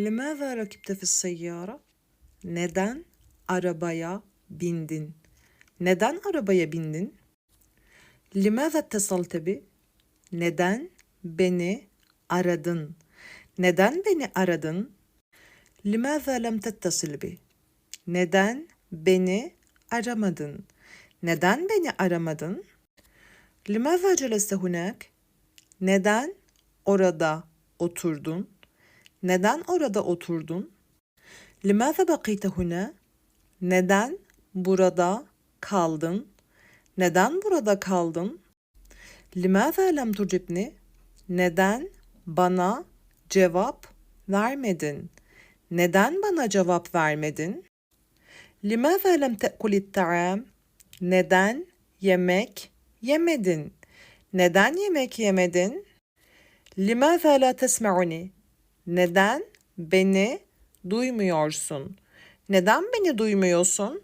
لماذا ركبت في السيارة? Neden arabaya bindin? Neden arabaya bindin? لماذا اتصلت بي? Neden beni aradın? Neden beni aradın? لماذا لم تتصل بي? Neden beni aramadın? Neden beni aramadın? لماذا جلست هناك? Neden orada oturdun? Neden orada oturdun? لماذا بقيت هنا? Neden burada kaldın? Neden burada kaldın? لماذا لم تجبني? Neden bana cevap vermedin? Neden bana cevap vermedin? لماذا لم تأكل الطعام? Neden yemek yemedin? Neden yemek yemedin? لماذا لا تسمعني? Neden beni duymuyorsun? Neden beni duymuyorsun?